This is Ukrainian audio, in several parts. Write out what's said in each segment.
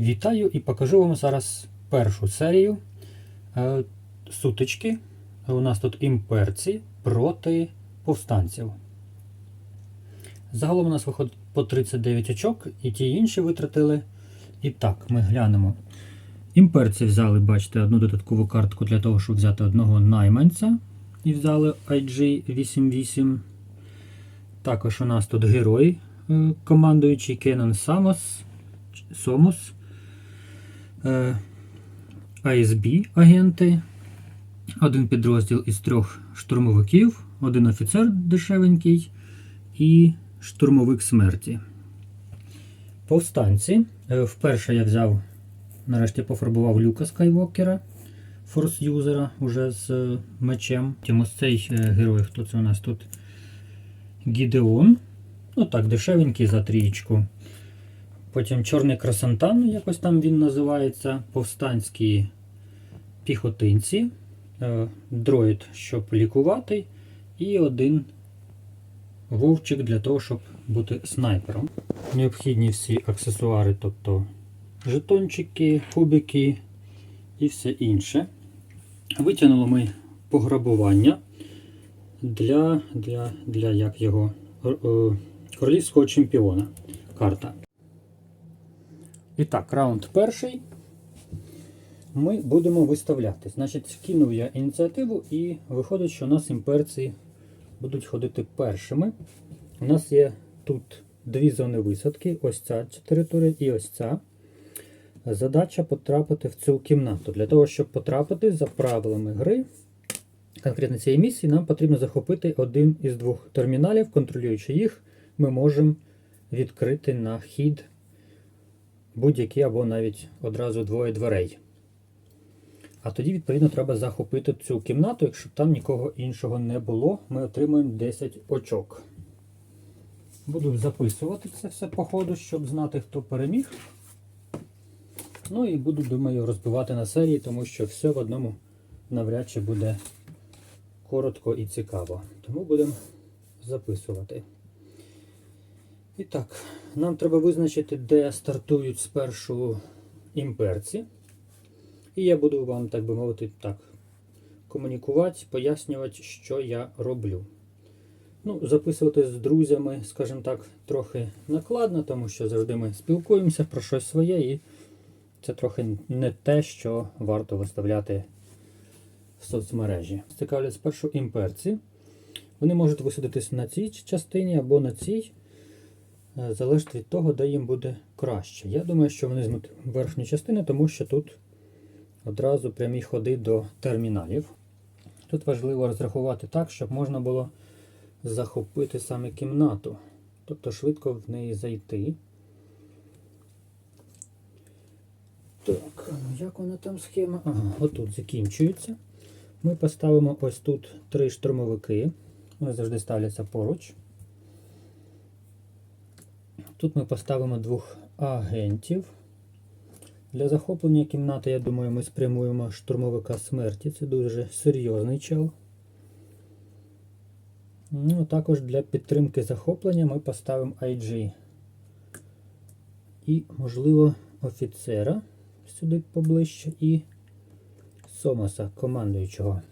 Вітаю і покажу вам зараз першу серію е, сутички. У нас тут імперці проти повстанців. Загалом у нас виходить по 39 очок, і ті інші витратили. І так, ми глянемо. Імперці взяли, бачите, одну додаткову картку для того, щоб взяти одного найманця. І взяли IG-88. Також у нас тут герой, е, командуючий Кенон Самос. Сомос. Е, АСБ агенти, один підрозділ із трьох штурмовиків, один офіцер дешевенький і штурмовик смерті. Повстанці. Е, Вперше я взяв, нарешті пофарбував Люка Скайвокера, форс-юзера уже з е, мечем. Ось цей е, герой, хто це у нас тут? Гідеон. Ну так, дешевенький за трієчку. Потім Чорний красантан, якось там він називається, повстанські піхотинці, е, дроїд, щоб лікувати, і один вовчик для того, щоб бути снайпером. Необхідні всі аксесуари, тобто жетончики, кубики і все інше. Витягнули ми пограбування для, для, для як його, е, е, королівського чемпіона. Карта. І так, раунд перший. Ми будемо виставляти. Значить, кинув я ініціативу і виходить, що у нас імперці будуть ходити першими. У нас є тут дві зони висадки, ось ця територія і ось ця. Задача потрапити в цю кімнату. Для того, щоб потрапити за правилами гри, конкретно цієї місії, нам потрібно захопити один із двох терміналів, контролюючи їх, ми можемо відкрити на хід будь-які або навіть одразу двоє дверей. А тоді, відповідно, треба захопити цю кімнату. Якщо там нікого іншого не було, ми отримуємо 10 очок. Буду записувати це все по ходу, щоб знати, хто переміг. Ну і буду, думаю, розбивати на серії, тому що все в одному навряд чи буде коротко і цікаво. Тому будемо записувати. І так, нам треба визначити, де стартують спершу імперці. І я буду вам, так би мовити, так, комунікувати, пояснювати, що я роблю. Ну, Записувати з друзями, скажімо так, трохи накладно, тому що завжди ми спілкуємося про щось своє, і це трохи не те, що варто виставляти в соцмережі. Цікавлять спершу імперці. Вони можуть висадитись на цій частині або на цій. Е, залежить від того, де їм буде краще. Я думаю, що вони змуть верхню частину, тому що тут одразу прямі ходи до терміналів. Тут важливо розрахувати так, щоб можна було захопити саме кімнату, тобто швидко в неї зайти. Так, як вона там схема? Ага, отут закінчується. Ми поставимо ось тут три штурмовики. Вони завжди ставляться поруч. Тут ми поставимо двох агентів. Для захоплення кімнати, я думаю, ми спрямуємо штурмовика смерті. Це дуже серйозний чел. Ну, Також для підтримки захоплення ми поставимо IG. І, можливо, офіцера сюди поближче і Сомаса, командуючого.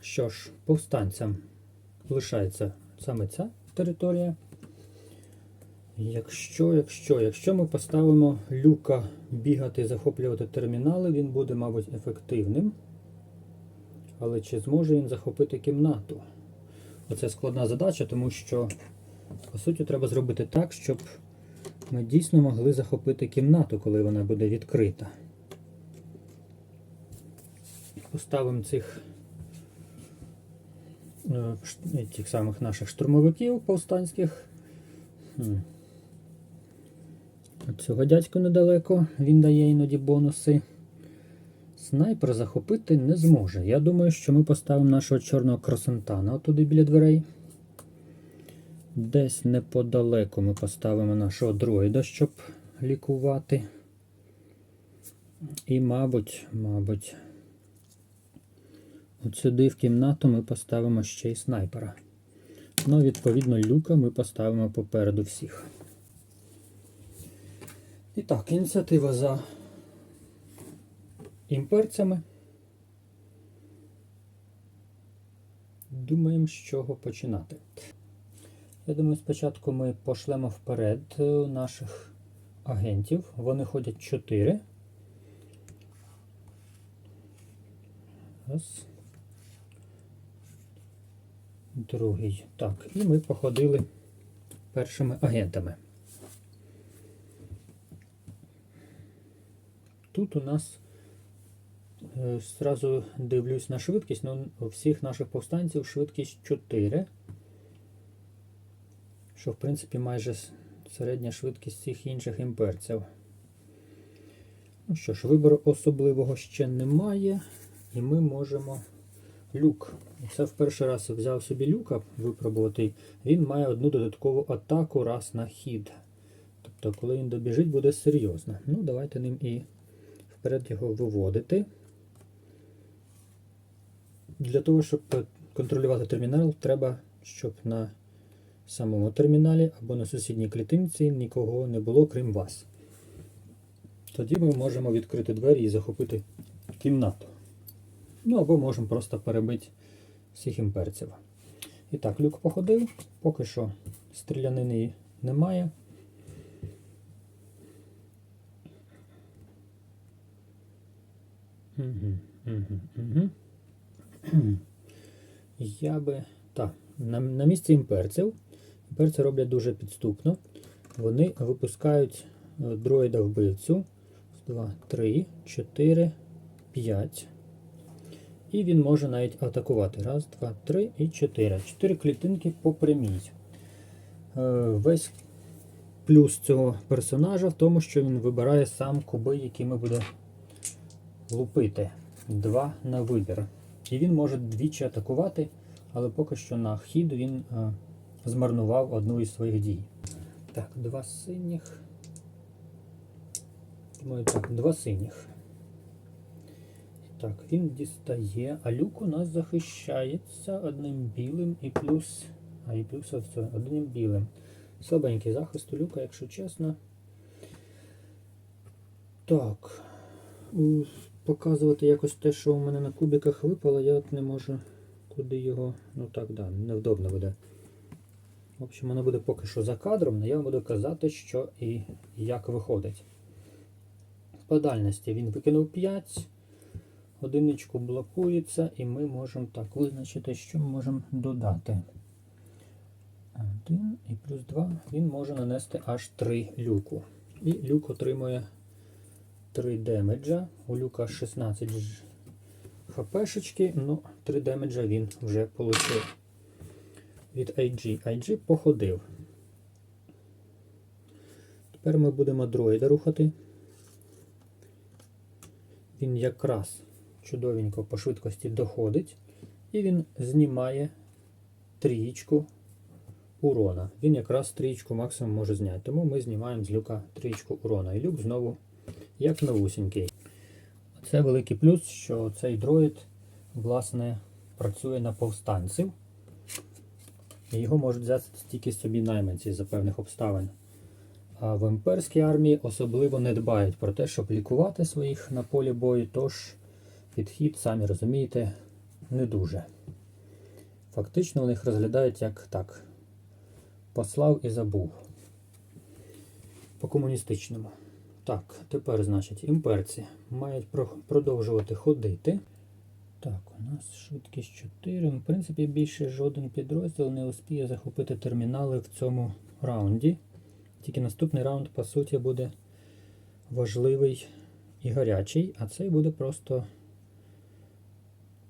Що ж, повстанцям лишається саме ця територія. Якщо, якщо, якщо ми поставимо люка бігати, захоплювати термінали, він буде, мабуть, ефективним. Але чи зможе він захопити кімнату? Оце складна задача, тому що, по суті, треба зробити так, щоб ми дійсно могли захопити кімнату, коли вона буде відкрита. Поставимо цих тих самих наших штурмовиків повстанських. Цього дядьку недалеко, він дає іноді бонуси. Снайпер захопити не зможе. Я думаю, що ми поставимо нашого чорного кросантана отуди біля дверей. Десь неподалеку ми поставимо нашого дроїда, щоб лікувати. І, мабуть, мабуть, от сюди в кімнату ми поставимо ще й снайпера. Ну, відповідно, люка ми поставимо попереду всіх. І так, ініціатива за імперцями. Думаємо, з чого починати. Я думаю, спочатку ми пошлемо вперед е, наших агентів. Вони ходять 4. Раз. Другий. Так, і ми походили першими агентами. Тут у нас е, зразу дивлюсь на швидкість, ну, у всіх наших повстанців швидкість 4. Що, в принципі, майже середня швидкість всіх інших імперців. Ну що ж, вибору особливого ще немає. І ми можемо люк. Це в перший раз взяв собі люка випробувати. Він має одну додаткову атаку раз на хід. Тобто, коли він добіжить, буде серйозно. Ну, давайте ним і вперед його виводити. Для того, щоб контролювати термінал, треба, щоб на самому терміналі або на сусідній клітинці нікого не було, крім вас. Тоді ми можемо відкрити двері і захопити кімнату. Ну або можемо просто перебити всіх імперців. І так, люк походив, поки що стрілянини немає. Я би. Так, на, на місці імперців. Імперці роблять дуже підступно. Вони випускають дроїда вбивцю. 2, 3, 4, 5. І він може навіть атакувати. Раз, два, три і чотири. Чотири клітинки по прямій. Е, Весь плюс цього персонажа в тому, що він вибирає сам куби, якими буде лупити. Два на вибір. І він може двічі атакувати, але поки що на хід він е, змарнував одну із своїх дій. Так, два синіх. Думаю, так, два синіх. Так, він дістає, а люк у нас захищається одним білим і плюс. А і плюс оце, одним білим. Слабенький захист у люка, якщо чесно. Так. Показувати якось те, що у мене на кубиках випало, я от не можу куди його. Ну так, да, невдобно буде. В общем, воно буде поки що за кадром, але я вам буду казати, що і як виходить. По дальності він викинув 5. Одиничку блокується, і ми можемо так визначити, що ми можемо додати. 1 і плюс 2 він може нанести аж 3 люку. І люк отримує 3 демеджа. У люка 16 хпшечки, ну 3 демеджа він вже отримав. Від IG. IG походив. Тепер ми будемо дроїда рухати. Він якраз чудовенько по швидкості доходить, і він знімає трієчку урона. Він якраз трієчку максимум може зняти. Тому ми знімаємо з люка трієчку урона. І люк знову як новусінький. Це великий плюс, що цей дроїд власне працює на повстанців. І його можуть взяти тільки собі найманці за певних обставин. А в імперській армії особливо не дбають про те, щоб лікувати своїх на полі бою, тож підхід, самі розумієте, не дуже. Фактично вони їх розглядають як так. Послав і забув. По комуністичному. Так, тепер, значить, імперці мають про- продовжувати ходити. Так, у нас швидкість 4. В принципі, більше жоден підрозділ не успіє захопити термінали в цьому раунді. Тільки наступний раунд, по суті, буде важливий і гарячий, а цей буде просто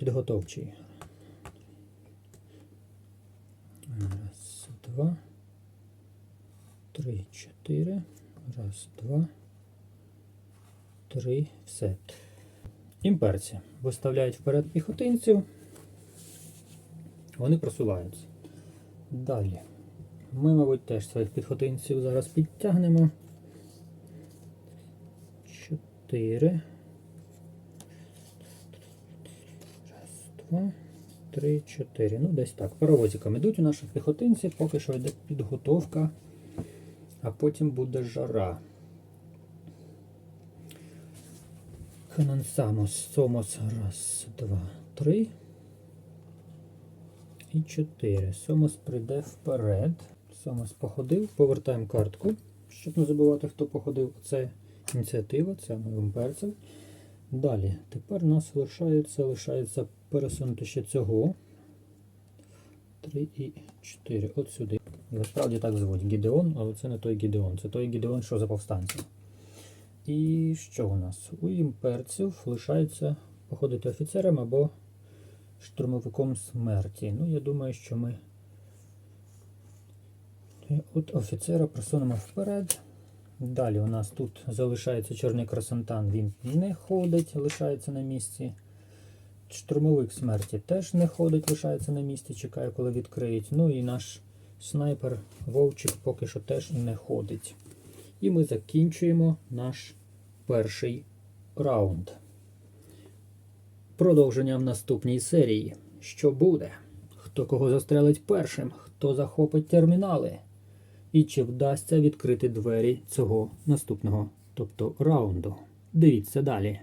підготовчий. Раз, два, три, чотири. Раз, два, три, все. Імперці виставляють вперед піхотинців. Вони просуваються. Далі. Ми, мабуть, теж своїх піхотинців зараз підтягнемо. Чотири. Раз, два, три, чотири. Ну, десь так. Паровозиком ідуть у наших піхотинців, поки що йде підготовка, а потім буде жара. Канансамос, Сомос. Раз, два, три. І чотири. Сомос прийде вперед. Сомос походив. Повертаємо картку, щоб не забувати, хто походив. Це ініціатива, це новим перцем. Далі. Тепер у нас лишається, лишається пересунути ще цього. 3 і 4. От сюди. Насправді так звуть Гідеон, але це не той Гідеон. Це той Гідеон, що за повстанцем. І що у нас? У імперців лишається походити офіцером або штурмовиком смерті. Ну, я думаю, що ми от офіцера просунемо вперед. Далі у нас тут залишається чорний красантан, він не ходить, лишається на місці. Штурмовик смерті теж не ходить, лишається на місці, чекає, коли відкриють. Ну і наш снайпер Вовчик поки що теж не ходить. І ми закінчуємо наш перший раунд. Продовження в наступній серії. Що буде? Хто кого застрелить першим, хто захопить термінали? І чи вдасться відкрити двері цього наступного, тобто раунду? Дивіться далі.